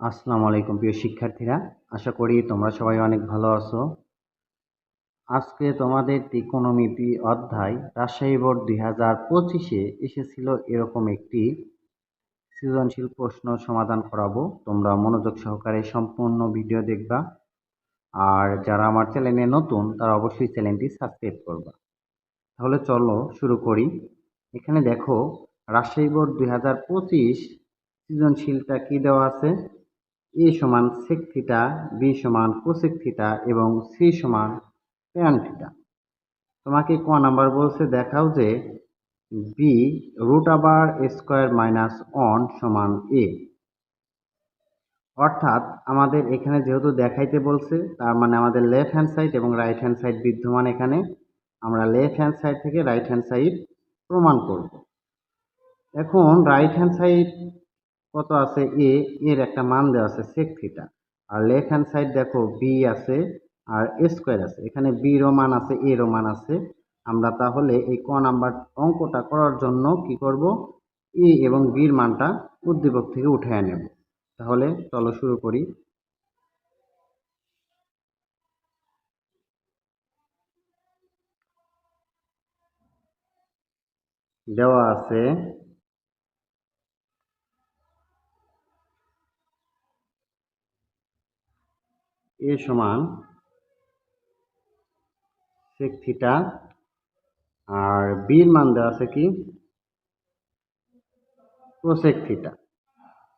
আসসালামু আলাইকুম প্রিয় শিক্ষার্থীরা। আশা করি তোমরা সবাই অনেক ভালো আছো। আজকে তোমাদের ত্রিকোণমিতি অধ্যায় রাজশাহী বোর্ড দুই হাজার পঁচিশে এসেছিল এরকম একটি সৃজনশীল প্রশ্ন সমাধান করাবো। তোমরা মনোযোগ সহকারে সম্পূর্ণ ভিডিও দেখবা। আর যারা আমার চ্যানেলে নতুন, তারা অবশ্যই চ্যানেলটি সাবস্ক্রাইব করবা। তাহলে চলো শুরু করি। এখানে দেখো, রাজশাহী বোর্ড দুই হাজার পঁচিশ সৃজনশীলটা কি দেওয়া আছে? এ সমান সেক থিটা বি সমান কোসেক থিটা এবং সি সমান ট্যান থিটা তোমাকে ক নাম্বার বলছে? দেখাও যে বি রুট আবার স্কোয়ার মাইনাস ওয়ান সমান এ অর্থাৎ আমাদের এখানে যেহেতু দেখাইতে বলছে, তার মানে আমাদের লেফট হ্যান্ড সাইড এবং রাইট হ্যান্ড সাইড বিদ্যমান এখানে। আমরা লেফট হ্যান্ড সাইড থেকে রাইট হ্যান্ড সাইড প্রমাণ করব। এখন রাইট হ্যান্ড সাইড কত আছে? এ, এর একটা মান দেওয়া আছে সেক থিটা আর লেফট হ্যান্ড সাইড দেখো বি আছে আর এ স্কোয়ার আছে। এখানে বিরও মান আছে এরও মান আছে। আমরা তাহলে এই ক নাম্বার অঙ্কটা করার জন্য কি করব? এ এবং বির মানটা উদ্দীপক থেকে উঠে নেব। তাহলে চলো শুরু করি। দেওয়া আছে এ সমান সেক থিটা আর বির মান দেওয়া আছে কি? কোসেক থিটা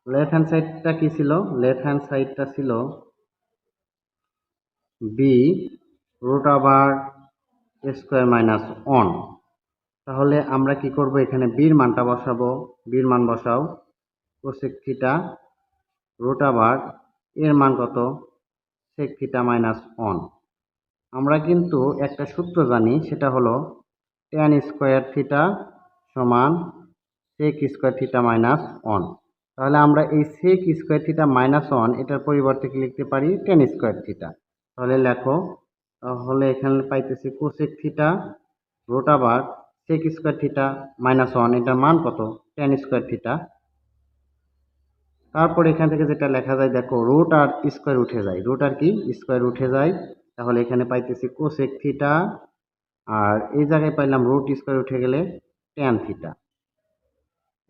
লেফট হ্যান্ড সাইডটা কি ছিল? লেফট হ্যান্ড সাইডটা ছিল বি রুট আবার স্কোয়ার মাইনাস ওয়ান তাহলে আমরা কি করব? এখানে বির মানটা বসাবো। বির মান বসাও। কোসেক থিটা রুট আবার এর মান কত? সেক থিটা মাইনাস ওয়ান আমরা কিন্তু একটা সূত্র জানি, সেটা হলো টেন স্কোয়ার থিটা সমান sec square theta minus one তাহলে আমরা এই sec square theta minus one এটার পরিবর্তে কি লিখতে পারি? টেন স্কোয়ার থিটা তাহলে লেখো, তাহলে এখানে পাইতেছি কোসেক থিটা রোট আবার sec square theta minus one এটার মান কত? টেন স্কোয়ার থিটা তারপর এখান থেকে যেটা লেখা যায়, দেখো রুট আর স্কোয়ার উঠে যায়। রুট আর কি? স্কোয়ার উঠে যায়। তাহলে এখানে পাইতেছি কোসেক থিটা আর এই জায়গায় পাইলাম রুট স্কোয়ার উঠে গেলে ট্যান থিটা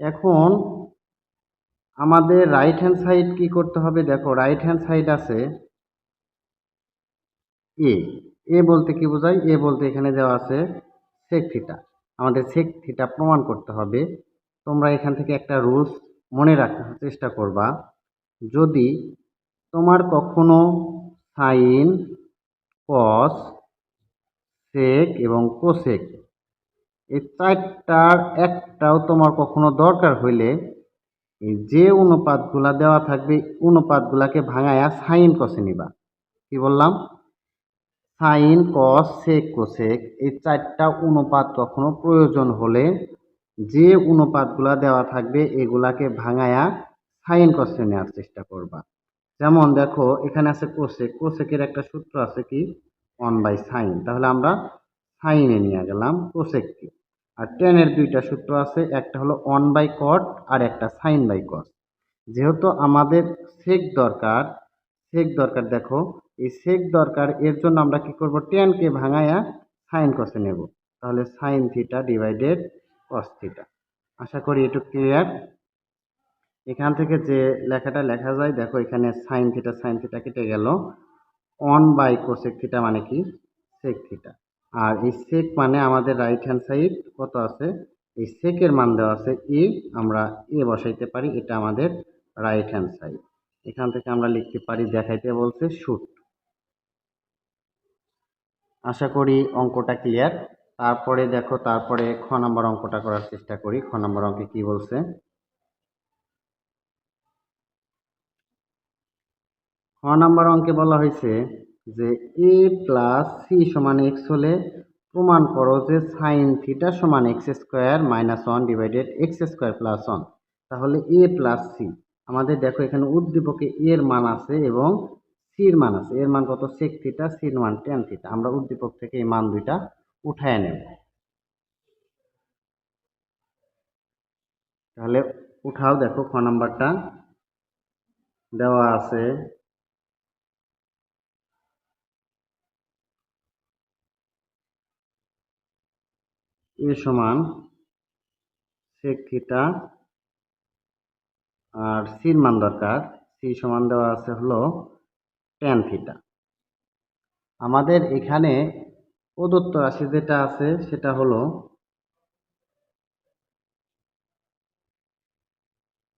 এখন আমাদের রাইট হ্যান্ড সাইড কি করতে হবে? দেখো রাইট হ্যান্ড সাইড আছে এ এ বলতে কি বোঝায়? এ বলতে এখানে দেওয়া আছে সেক থিটা আমাদের সেক থিটা প্রমাণ করতে হবে। তোমরা এখান থেকে একটা রুলস মনে রাখার চেষ্টা করবা, যদি তোমার কখনো সাইন, কস, সেক এবং কোসেক এই চারটার একটাও তোমার কখনো দরকার হইলে এই যে অনুপাতগুলা দেওয়া থাকবে, অনুপাতগুলাকে ভাঙায়া সাইন কষে নিবা। কি বললাম? সাইন, কস, সেক, কোসেক এই চারটা অনুপাত কখনো প্রয়োজন হলে যে অনুপাতগুলা দেওয়া থাকবে, এগুলাকে ভাঙায়া সাইন কষে নেওয়ার চেষ্টা করবা। যেমন দেখো, এখানে আছে কোসেক কোসেকের একটা সূত্র আছে কি? ওয়ান বাই সাইন তাহলে আমরা সাইনে নিয়ে গেলাম কোসেককে আর টেনের দুইটা সূত্র আছে, একটা হলো ওয়ান বাই কট আর একটা সাইন বাই কস যেহেতু আমাদের সেক দরকার সেক দরকার দেখো, এই সেক দরকার, এর জন্য আমরা কি করব? টেনকে ভাঙায়া সাইন কসে নেব। তাহলে sine theta divided cos theta আশা করি এটু ক্লিয়ার এখান থেকে যে লেখাটা লেখা যায়, দেখো এখানে সাইন থিটা সাইন থিটা কেটে গেল। ওয়ান বাই কোসেক থিটা মানে কি? সেক থিটা আর এই সেক মানে আমাদের রাইট হ্যান্ড সাইড কত আছে? এই সেকের মান দেওয়া আছে এ আমরা এ বসাইতে পারি, এটা আমাদের রাইট হ্যান্ড সাইড এখান থেকে আমরা লিখতে পারি, দেখাইতে বলছে শুট আশা করি অঙ্কটা ক্লিয়ার তারপরে দেখো, তারপরে খ নম্বর অঙ্কটা করার চেষ্টা করি। খ নম্বর অঙ্কে কি বলছে? খ নম্বর অঙ্কে বলা হয়েছে যে এ প্লাস সি সমান এক্স হলে প্রমাণ করো যে সাইন থিটা সমান X square minus one divided X square plus one তাহলে এ প্লাস সি আমাদের দেখো এখানে উদ্দীপকে এর মান আছে এবং সির মান আছে। এর মান কত? সেক থিটা সির মান টেন থিটা আমরা উদ্দীপক থেকে এই মান দুইটা উঠায় নেব। তাহলে উঠাও, দেখো খ নাম্বারটা দেওয়া আছে। এ সমান সেক থিটা আর সির মান দরকার। সি সমান দেওয়া আছে হলো টেন থিটা আমাদের এখানে প্রদত্ত রাশি যেটা আছে, সেটা হলো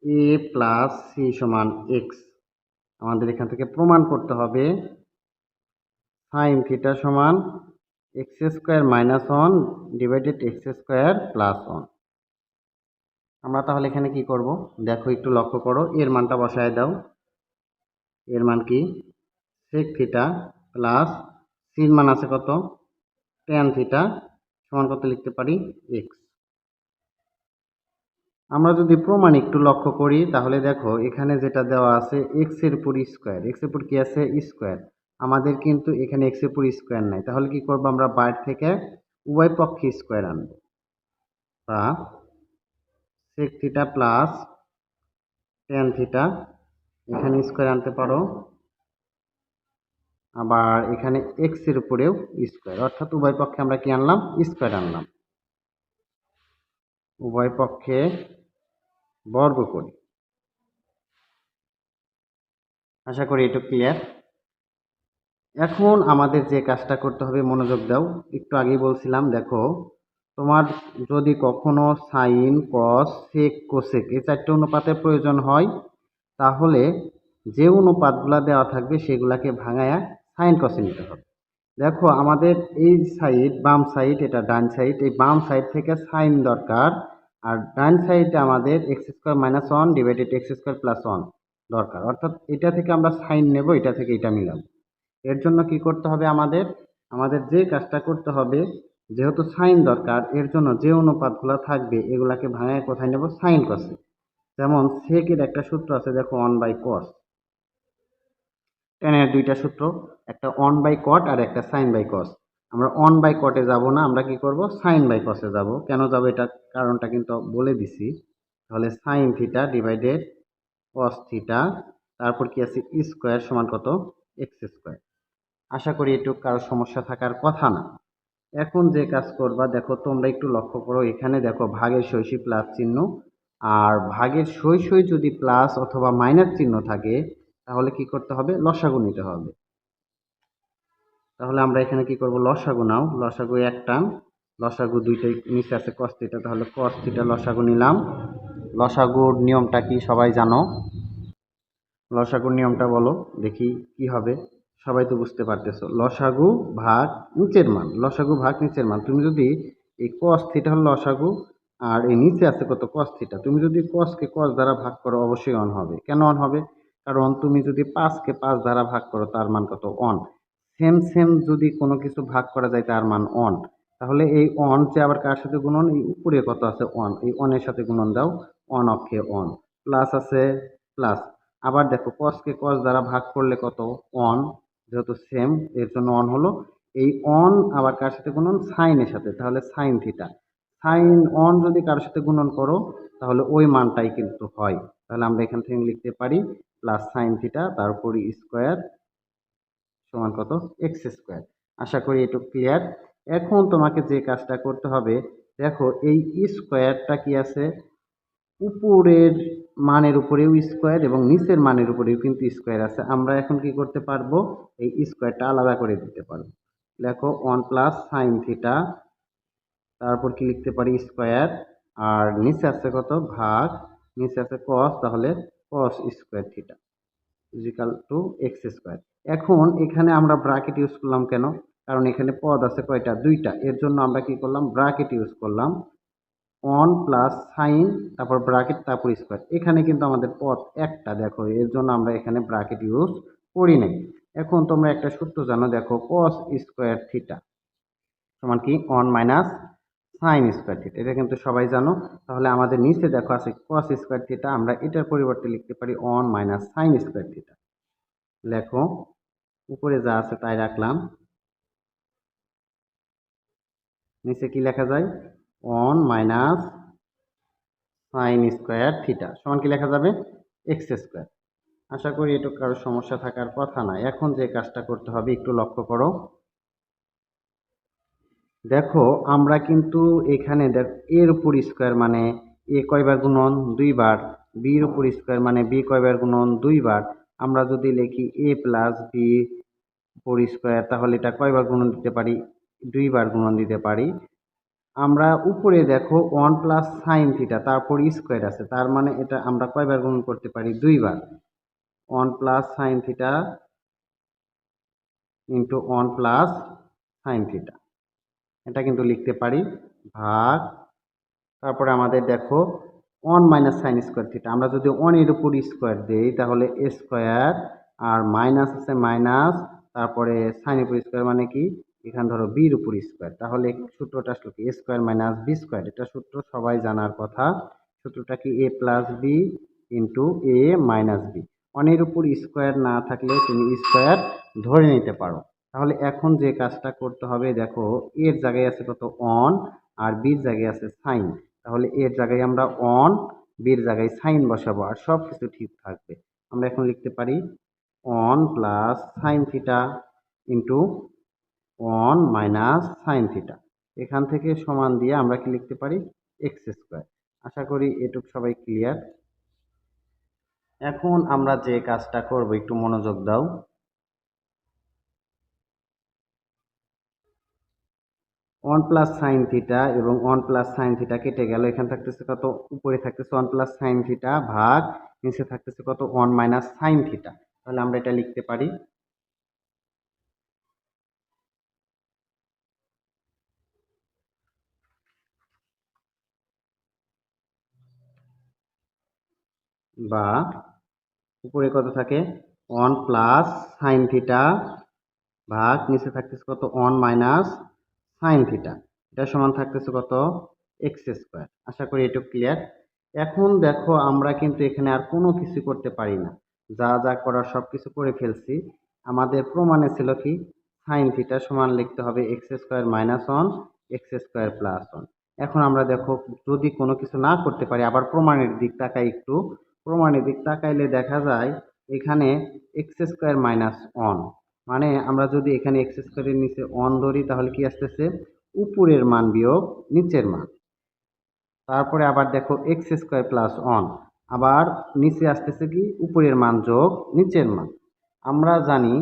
এ প্লাস সি সমান এক্স আমাদের এখান থেকে প্রমাণ করতে হবে সাইন থিটা সমান X square minus one divided X square plus one আমরা তাহলে এখানে কি করব? দেখো, একটু লক্ষ্য করো, এর মানটা বসায় দাও। এর মান কি? সেক থিটা প্লাস সির মান আছে কত? টেন থিটা সমান কত লিখতে পারি এক্স আমরা যদি প্রমাণ একটু লক্ষ্য করি, তাহলে দেখো এখানে যেটা দেওয়া আছে এক্সের উপর স্কোয়ার এক্সের উপর কি আছে? স্কোয়ার আমাদের কিন্তু এখানে এক্সের উপর স্কোয়ার নাই। তাহলে কি করব আমরা বাইরে থেকে উভয় পক্ষে স্কোয়ার আনব। বা sec theta plus tan theta এখানে স্কোয়ার আনতে পারো। আবার এখানে এক্সের উপরেও স্কোয়ার অর্থাৎ উভয় পক্ষে আমরা কি আনলাম? স্কোয়ার আনলাম। উভয় পক্ষে বর্গ করি। আশা করি এটা ক্লিয়ার এখন আমাদের যে কাজটা করতে হবে, মনোযোগ দাও। একটু আগেই বলছিলাম, দেখো, তোমার যদি কখনো সাইন কস সেক কোসেক এই চারটে অনুপাতের প্রয়োজন হয়, তাহলে যে অনুপাতগুলো দেওয়া থাকবে সেগুলাকে ভাঙায়া সাইন কসে নিতে হবে। দেখো, আমাদের এই সাইড, বাম সাইড, এটা ডান সাইড, এই বাম সাইড থেকে সাইন দরকার। আর ডান সাইডে আমাদের X square minus one divided X square plus one দরকার। অর্থাৎ এটা থেকে আমরা সাইন নেব, এটা থেকে এটা মিলাবো। এর জন্য কি করতে হবে আমাদের? আমাদের যে কাজটা করতে হবে, যেহেতু সাইন দরকার, এর জন্য যে অনুপাতগুলো থাকবে, এগুলাকে ভাঙায় কোথায় নেব? সাইন কসে যেমন সেকের একটা সূত্র আছে, দেখো, ওয়ান বাই কস টেনের দুইটা সূত্র, একটা ওয়ান বাই কট আর একটা সাইন বাই কস আমরা অন বাই কটে যাব না, আমরা কি করব? সাইন বাই কসে যাব। কেন যাব? এটা কারণটা কিন্তু বলে দিছি। তাহলে sine theta divided cos theta তারপর কি আছে? স্কোয়ার সমান কত? এক্স স্কোয়ার আশা করি এটুকু কারও সমস্যা থাকার কথা না। এখন যে কাজ করবা, দেখো তোমরা একটু লক্ষ্য করো, এখানে দেখো ভাগের শৈশী প্লাস চিহ্ন। আর ভাগের সই যদি প্লাস অথবা মাইনাস চিহ্ন থাকে তাহলে কি করতে হবে? লসাগু নিতে হবে। তাহলে আমরা এখানে কি করব? লসাগু নাও। লসাগু এক টান লসাগু দুইটাই নিচে আছে কস্তিটা তাহলে কস্তিটা লসাগু নিলাম। লসাগুর নিয়মটা কি সবাই জানো? লসাগুর নিয়মটা বলো। দেখি কি হবে। সবাই তো বুঝতে পারতেছো। লসাগু ভাগ নিচের মান। লসাগু ভাগ নিচের মান। তুমি যদি এই কস থিটা হলো লসাগু আর এই নিচে আছে কত? কস থিটা তুমি যদি কসকে কস দ্বারা ভাগ করো, অবশ্যই অন হবে। কেন অন হবে? কারণ তুমি যদি পাঁচকে পাঁচ দ্বারা ভাগ করো, তার মান কত? অন সেম সেম যদি কোনো কিছু ভাগ করা যায়, তার মান অন তাহলে এই অন যে আবার কার সাথে গুণন? এই উপরে কত আছে? অন এই অনের সাথে গুণন দাও অন অক্ষে অন প্লাস আছে প্লাস আবার দেখো কসকে কস দ্বারা ভাগ করলে কত? অন যেহেতু সেম এর জন্য অন হলো। এই অন আবার কার সাথে গুণন? সাইনের সাথে। তাহলে সাইন থিটা সাইন অন যদি কারোর সাথে গুণন করো, তাহলে ওই মানটাই কিন্তু হয়। তাহলে আমরা এখান থেকে লিখতে পারি প্লাস সাইন থিটা তারপর স্কোয়ার সমান কত? এক্স স্কোয়ার আশা করি এটুকু ক্লিয়ার এখন তোমাকে যে কাজটা করতে হবে, দেখো এই স্কোয়ারটা কি আছে? উপরের মানের উপরেও স্কোয়ার এবং নিচের মানের উপরেও কিন্তু স্কোয়ার আছে। আমরা এখন কি করতে পারব? এই স্কোয়ারটা আলাদা করে দিতে পারব। দেখো ওয়ান প্লাস সাইন থিটা তারপর কি লিখতে পারি? স্কোয়ার আর নিচে আছে কত? ভাগ। নিচে আছে কস তাহলে cos square theta equal to X square এখন এখানে আমরা ব্রাকেট ইউজ করলাম কেন? কারণ এখানে পদ আছে কয়টা? দুইটা। এর জন্য আমরা কি করলাম? ব্রাকেট ইউজ করলাম। ওয়ান প্লাস সাইন তারপর ব্রাকেট তারপর স্কোয়ার এখানে কিন্তু আমাদের পদ একটা, দেখো। এর জন্য আমরা এখানে ব্রাকেট ইউজ করি নাই। এখন তোমরা একটা সূত্র জানো, দেখো কস স্কোয়ার থিটা সমান কি? One minus sine square theta এটা কিন্তু সবাই জানো। তাহলে আমাদের নিচে দেখো আছে কস স্কোয়ার থিটা আমরা এটার পরিবর্তে লিখতে পারি one minus sine square theta লেখো উপরে যা আছে তাই রাখলাম। নিচে কি লেখা যায়? One minus sine square theta সমান কি লেখা যাবে? এক্স স্কোয়ার আশা করি এটু কারও সমস্যা থাকার কথা না। এখন যে কাজটা করতে হবে, একটু লক্ষ্য করো। দেখো, আমরা কিন্তু এখানে দেখ, এর উপর স্কোয়ার মানে এ কয়বার গুণন? দুইবার বির। উপর স্কোয়ার মানে বি কয়বার গুণন? দুইবার আমরা যদি লিখি এ প্লাস বি উপর স্কোয়ার তাহলে এটা কয়বার গুণন দিতে পারি? দুইবার গুণন দিতে পারি। আমরা উপরে দেখো ওয়ান প্লাস সাইন থিটা তারপর স্কোয়ার আছে। তার মানে এটা আমরা কয়বার গুণন করতে পারি? দুইবার one plus sine theta into one plus sine theta এটা কিন্তু লিখতে পারি ভাগ, তারপরে আমাদের দেখো one minus sine square theta আমরা যদি ওয়ানের উপর স্কোয়ার দিই, তাহলে এ স্কোয়ার আর মাইনাস আছে মাইনাস তারপরে সাইনের উপর স্কোয়ার মানে কি? এখানে ধরো বির উপর স্কোয়ার তাহলে সূত্রটা আসলো কি? A square minus B square এটা সূত্র সবাই জানার কথা। সূত্রটা কি? A plus B into A minus B ওয়ানের উপর স্কোয়ার না থাকলে তুমি স্কোয়ার ধরে নিতে পারো। তাহলে এখন যে কাজটা করতে হবে, দেখো এর জায়গায় আছে কত? অন আর বির জায়গায় আছে সাইন তাহলে এর জায়গায় আমরা অন বির জায়গায় সাইন বসাবো, আর সব কিছু ঠিক থাকবে। আমরা এখন লিখতে পারি one plus sine theta into one minus sine theta এখান থেকে সমান দিয়ে আমরা কি লিখতে পারি? এক্স স্কোয়ার আশা করি এটুক সবাই ক্লিয়ার এখন আমরা যে কাজটা করব, একটু মনোযোগ দাও। ওয়ান প্লাস সাইন থিটা এবং ওয়ান প্লাস সাইন থিটা কেটে গেল। এখানে থাকতেছে কত? উপরে থাকতেছে ওয়ান প্লাস সাইন থিটা ভাগ, নিচে থাকতেছে কত? One minus sine theta. তাহলে আমরা এটা লিখতে পারি। বা উপরে কত থাকে? ওয়ান প্লাস সাইন থিটা ভাগ, নিচে থাকতেছে কত? ওয়ান মাইনাস সাইন থিটা এটা সমান থাকতেছে কত? এক্স স্কোয়ার আশা করি এটুকু ক্লিয়ার এখন দেখো, আমরা কিন্তু এখানে আর কোনো কিছু করতে পারি না। যা যা করার সব কিছু করে ফেলছি। আমাদের প্রমাণে ছিল কি? সাইন থিটা সমান লিখতে হবে x square minus one x square plus one এখন আমরা দেখো, যদি কোনো কিছু না করতে পারি, আবার প্রমাণের দিক তাকাই একটু। প্রমাণের দিক তাকাইলে দেখা যায়, এখানে এক্স স্কোয়ার মাইনাস ওয়ান মানে আমরা যদি এখানে এক্স স্কোয়ারের নিচে ওয়ান ধরি, তাহলে কি আসতেছে? উপরের মান বিয়োগ নিচের মান। তারপরে আবার দেখো এক্স স্কোয়ার প্লাস ওয়ান আবার নিচে আসতেছে কি? উপরের মান যোগ নিচের মান। আমরা জানি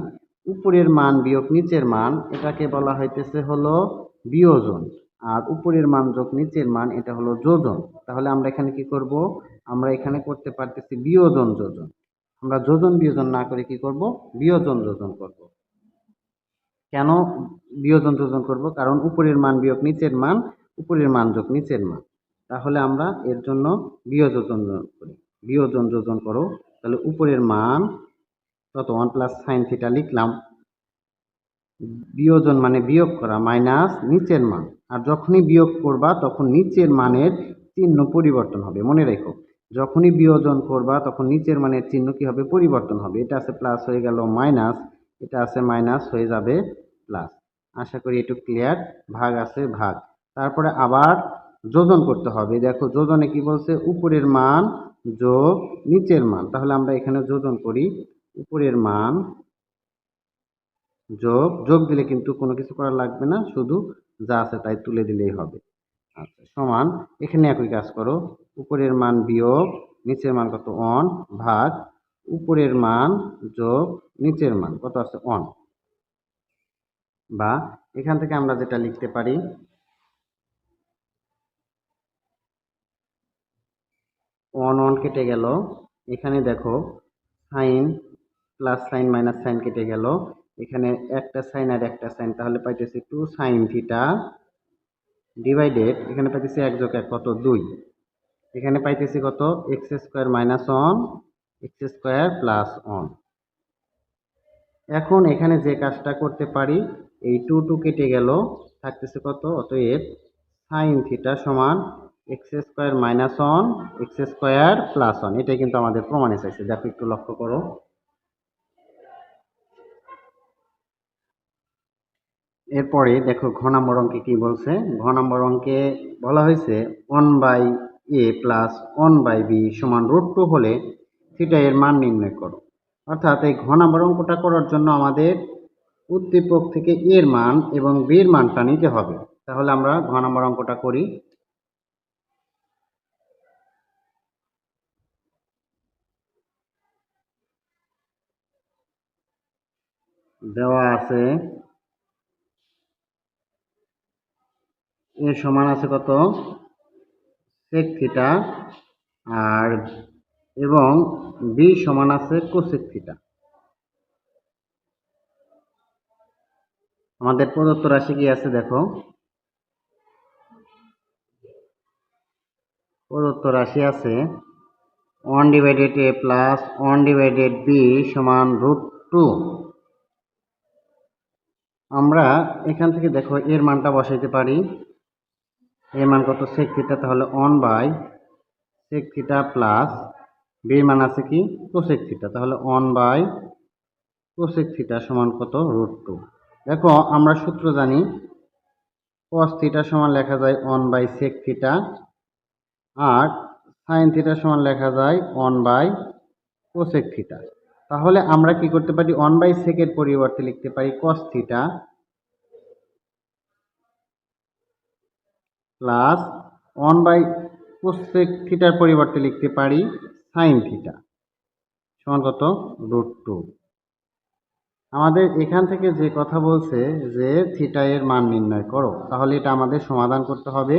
উপরের মান বিয়োগ নিচের মান, এটাকে বলা হইতেছে হলো বিয়োজন, আর উপরের মান যোগ নিচের মান, এটা হলো যোজন। তাহলে আমরা এখানে কি করব? আমরা এখানে করতে পারতেছি বিয়োজন যোজন। আমরা যোজন বিয়োজন না করে কি করব? বিয়োজন যোজন করব। কেন বিয়োজন যোজন করব? কারণ উপরের মান বিয়োগ নিচের মান, উপরের মান যোগ নিচের মান। তাহলে আমরা এর জন্য বিয়োজন করি। বিয়োজন যোজন করো, তাহলে উপরের মান কত ওয়ান প্লাস সাইন থিটা লিখলাম, বিয়োজন মানে বিয়োগ করা মাইনাস নিচের মান। আর যখনই বিয়োগ করবা, তখন নিচের মানের চিহ্ন পরিবর্তন হবে। মনে রেখো, যখনই বিয়োজন করবা, তখন নিচের মানের চিহ্ন কি হবে? পরিবর্তন হবে। এটা আছে প্লাস হয়ে গেল মাইনাস এটা আছে মাইনাস হয়ে যাবে প্লাস আশা করি একটু ক্লিয়ার ভাগ আছে ভাগ। তারপরে আবার যোজন করতে হবে। দেখো, যোজনে কি বলছে? উপরের মান যোগ নিচের মান। তাহলে আমরা এখানে যোজন করি। উপরের মান যোগ যোগ দিলে কিন্তু কোনো কিছু করা লাগবে না, শুধু যা আছে তাই তুলে দিলেই হবে। আচ্ছা সমান। এখানে একই কাজ করো। উপরের মান বিয়োগ, নিচের মান কত? অন ভাগ। উপরের মান যোগ নিচের মান, কত আছে? অন বা এখান থেকে আমরা যেটা লিখতে পারি ওয়ান ওয়ান কেটে গেল। এখানে দেখো sine plus sine minus sine কেটে গেল। এখানে একটা সাইন আর একটা সাইন তাহলে পাইতেছি টু সাইন থিটা ডিভাইডেড এখানে পাইতেছি এক যোগ এক কত? দুই। এখানে পাইতেছি কত? X square minus one x square plus one এখন এখানে যে কাজটা করতে পারি, এই টু টু কেটে গেল, থাকতেছে কত? অতএব সাইন থিটা সমান x square minus one x square plus one এটাই কিন্তু আমাদের প্রমাণে চাইছে, দেখো একটু লক্ষ্য করো। এরপরে দেখো ঘ নম্বর অঙ্কে কি বলছে? ঘ নম্বর অঙ্কে বলা হয়েছে one by A plus one by B সমান রুট টু হলে থিটা এর মান নির্ণয় করো। অর্থাৎ এই ঘ অঙ্কটা করার জন্য আমাদের উদ্দীপক থেকে এর মান এবং বির মানটা নিতে হবে। তাহলে আমরা ঘ অঙ্কটা করি। দেওয়া আছে। এ সমান আছে কত? সেক থিটা আর এবং বি সমান আছে কোসেক থিটা আমাদের প্রদত্ত রাশি কি আছে দেখো? প্রদত্ত রাশি আছে one divided A plus one divided B সমান রুট টু আমরা এখান থেকে দেখো এর মানটা বসাইতে পারি। এর মান কত সেক থিটা তাহলে one by sec theta plus বির মান আছে কি? কোসেক থিটা তাহলে অন বাই কোসেক থিটা সমান কত? রুট টু দেখো, আমরা সূত্র জানি কস থিটা সমান লেখা যায় অন বাই সেক থিটা আর সাইন থিটা সমান লেখা যায় অন বাই কোসেক থিটা তাহলে আমরা কি করতে পারি? অন বাই সেকের পরিবর্তে লিখতে পারি cos theta plus one by cosec থিটার পরিবর্তে লিখতে পারি সাইন থিটা সমান কত? রুট টু আমাদের এখান থেকে যে কথা বলছে যে থিটা এর মান নির্ণয় করো, তাহলে এটা আমাদের সমাধান করতে হবে।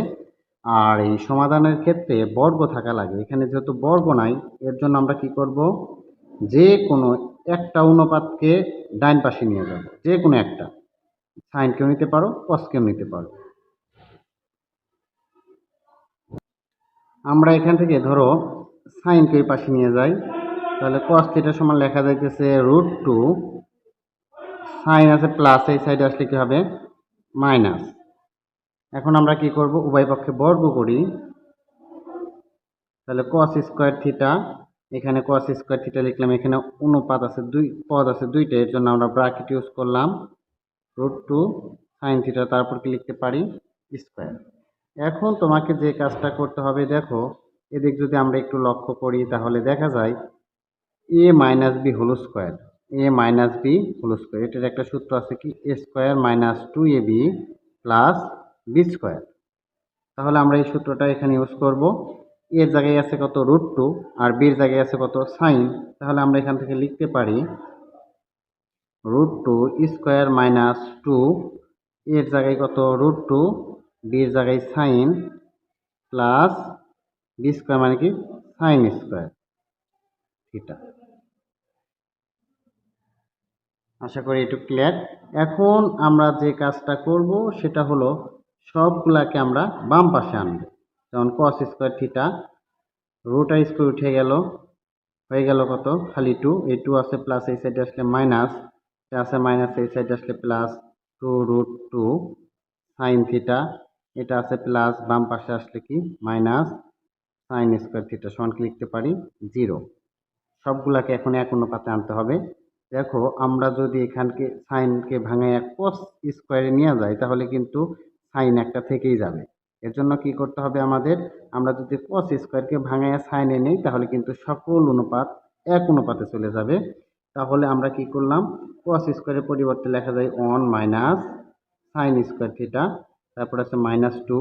আর এই সমাধানের ক্ষেত্রে বর্গ থাকা লাগে। এখানে যেহেতু বর্গ নাই, এর জন্য আমরা কি করব? যে কোনো একটা অনুপাতকে ডাইন পাশে নিয়ে যাব। যে কোনো একটা। সাইনকেও নিতে পারো কসকেও নিতে পারো। আমরা এখান থেকে ধরো সাইনকে এই পাশে নিয়ে যাই। তাহলে কস থিটা সমান লেখা যাইতেছে রুট টু সাইন আছে প্লাস এই সাইডে আসলে কি হবে? মাইনাস এখন আমরা কি করব? উভয় পক্ষে বর্গ করি। তাহলে কস স্কোয়ার থিটা এখানে কস স্কোয়ার থিটা লিখলাম, এখানে অনুপাত আছে দুই, পদ আছে দুইটা, এর জন্য আমরা ব্রাকেট ইউজ করলাম। রুট টু সাইন থিটা তারপর কি লিখতে পারি? স্কোয়ার এখন তোমাকে যে কাজটা করতে হবে, দেখো এদিক যদি আমরা একটু লক্ষ্য করি, তাহলে দেখা যায় A minus B whole square A minus B whole square এটার একটা সূত্র আছে কি? A square minus two A B plus B square তাহলে আমরা এই সূত্রটা এখানে ইউজ করব। এর জায়গায় আছে কত রুট টু আর বির জায়গায় আছে কত সাইন তাহলে আমরা এখান থেকে লিখতে পারি root two square minus two এর জায়গায় কত রুট টু বির জায়গায় সাইন প্লাস বি স্কোয়ার মানে কি? সাইন স্কোয়ার থিটা আশা করি একটু ক্লিয়ার এখন আমরা যে কাজটা করব সেটা হলো সবগুলাকে আমরা বাম পাশে আনব। যেমন cos square theta root square উঠে গেল। হয়ে গেল কত? খালি টু এই টু আছে প্লাস এই সাইডে আসলে মাইনাস আছে মাইনাস এই সাইডে আসলে plus two root two sine theta এটা আছে প্লাস বাম পাশে আসলে কি? মাইনাস সাইন স্কোয়ার থিটা সমান কি লিখতে পারি? জিরো সবগুলাকে এখন এক অনুপাতে আনতে হবে। দেখো, আমরা যদি এখানকে সাইনকে ভাঙায় কোস স্কোয়ারে নিয়ে যাই, তাহলে কিন্তু সাইন একটা থেকেই যাবে। এর জন্য কি করতে হবে আমাদের? আমরা যদি কোস স্কোয়ারকে ভাঙায় সাইনে নেই, তাহলে কিন্তু সকল অনুপাত এক অনুপাতে চলে যাবে। তাহলে আমরা কি করলাম? কোস স্কোয়ারের পরিবর্তে লেখা যায় one minus sine square theta তারপর আছে minus two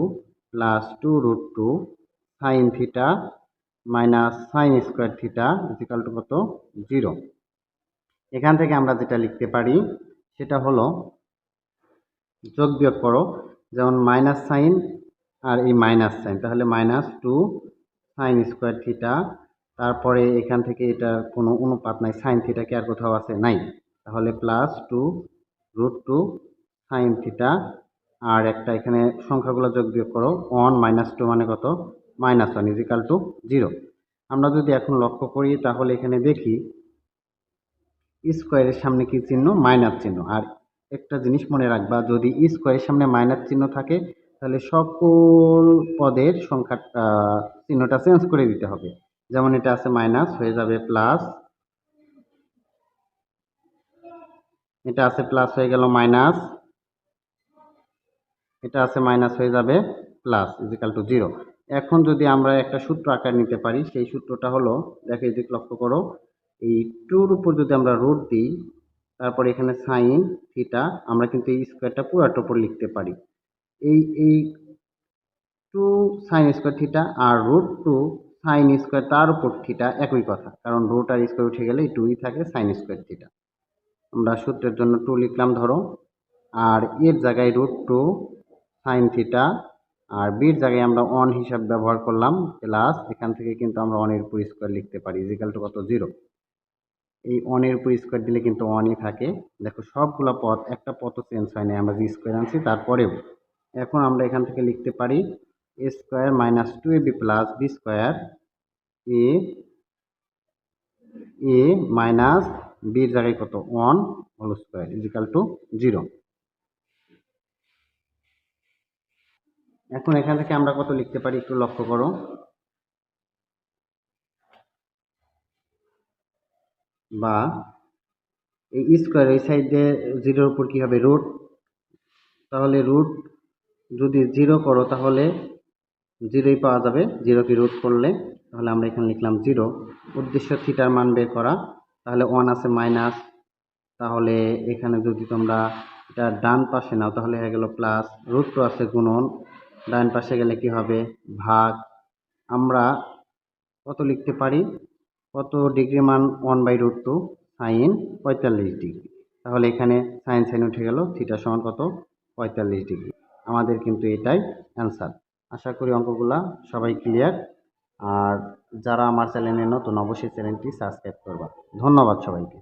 plus two root two sine theta minus sine square theta equal to কত? জিরো এখান থেকে আমরা যেটা লিখতে পারি, সেটা হলো যোগ বিয়োগ করো, যেমন মাইনাস সাইন আর এই মাইনাস সাইন তাহলে minus two sine square theta তারপরে এখান থেকে এটা কোনো অনুপাত নাই সাইন থিটা কি আর কোথাও আছে নাই, তাহলে plus two root two sine theta আর একটা এখানে সংখ্যাগুলো যোগ বিয়োগ করো ওয়ান মাইনাস টু মানে কত? Minus one equal to zero আমরা যদি এখন লক্ষ্য করি, তাহলে এখানে দেখি স্কোয়ারের সামনে কি চিহ্ন? মাইনাস চিহ্ন। আর একটা জিনিস মনে রাখবা, যদি স্কোয়ারের সামনে মাইনাস চিহ্ন থাকে, তাহলে সকল পদের সংখ্যা চিহ্নটা চেঞ্জ করে দিতে হবে। যেমন এটা আছে মাইনাস হয়ে যাবে প্লাস এটা আছে প্লাস হয়ে গেল মাইনাস এটা আছে মাইনাস হয়ে যাবে প্লাস ইজিক্যাল টু জিরো এখন যদি আমরা একটা সূত্র আকার নিতে পারি, সেই সূত্রটা হলো, দেখো এদিক লক্ষ্য করো, এই টুর উপর যদি আমরা রুট দিই, তারপর এখানে সাইন, থিটা, আমরা কিন্তু এই স্কোয়ারটা পুরাটার উপর লিখতে পারি। এই এই টু সাইন স্কোয়ার থিটা আর রুট টু সাইন স্কোয়ার তার উপর থিটা একই কথা, কারণ রুট আর স্কোয়ার উঠে গেলে এই টুই থাকে সাইন স্কোয়ার থিটা। আমরা সূত্রের জন্য টু লিখলাম ধরো, আর এর জায়গায় রুট টু সাইন থিটা আর বির জায়গায় আমরা অন হিসাব ব্যবহার করলাম প্লাস এখান থেকে কিন্তু আমরা অনের উপর স্কোয়ার লিখতে পারি ইজিক্যাল টু কত? জিরো এই অনের উপর স্কোয়ার দিলে কিন্তু অনই থাকে। দেখো, সবগুলো পথ, একটা পথও চেঞ্জ হয় না আমরা যে স্কোয়ার আনছি তারপরেও। এখন আমরা এখান থেকে লিখতে পারি A square minus two A B plus B square A A minus বির জায়গায় কত? One whole square equal to zero এখন এখান থেকে আমরা কত লিখতে পারি একটু লক্ষ্য করো। বা এই স্কোয়ার এই সাইডে জিরোর উপর কী হবে? রুট তাহলে রুট যদি জিরো করো তাহলে জিরোই পাওয়া যাবে। জিরোকে রুট করলে তাহলে আমরা এখানে লিখলাম জিরো উদ্দেশ্য থিটার মান বের করা। তাহলে ওয়ান আছে মাইনাস তাহলে এখানে যদি তোমরা এটা ডান পাশে নাও তাহলে হয়ে গেল প্লাস রুট টু আছে গুণন। ডান পাশে গেলে কি হবে? ভাগ। আমরা কত লিখতে পারি? কত ডিগ্রি মান one by root two sine পঁয়তাল্লিশ ডিগ্রি। তাহলে এখানে সাইন সাইন উঠে গেল থিটা সমান কত? পঁয়তাল্লিশ ডিগ্রি। আমাদের কিন্তু এটাই অ্যান্সার আশা করি অঙ্কগুলা সবাই ক্লিয়ার আর যারা আমার চ্যানেলে নতুন, অবশ্যই চ্যানেলটি সাবস্ক্রাইব করবা। ধন্যবাদ সবাইকে।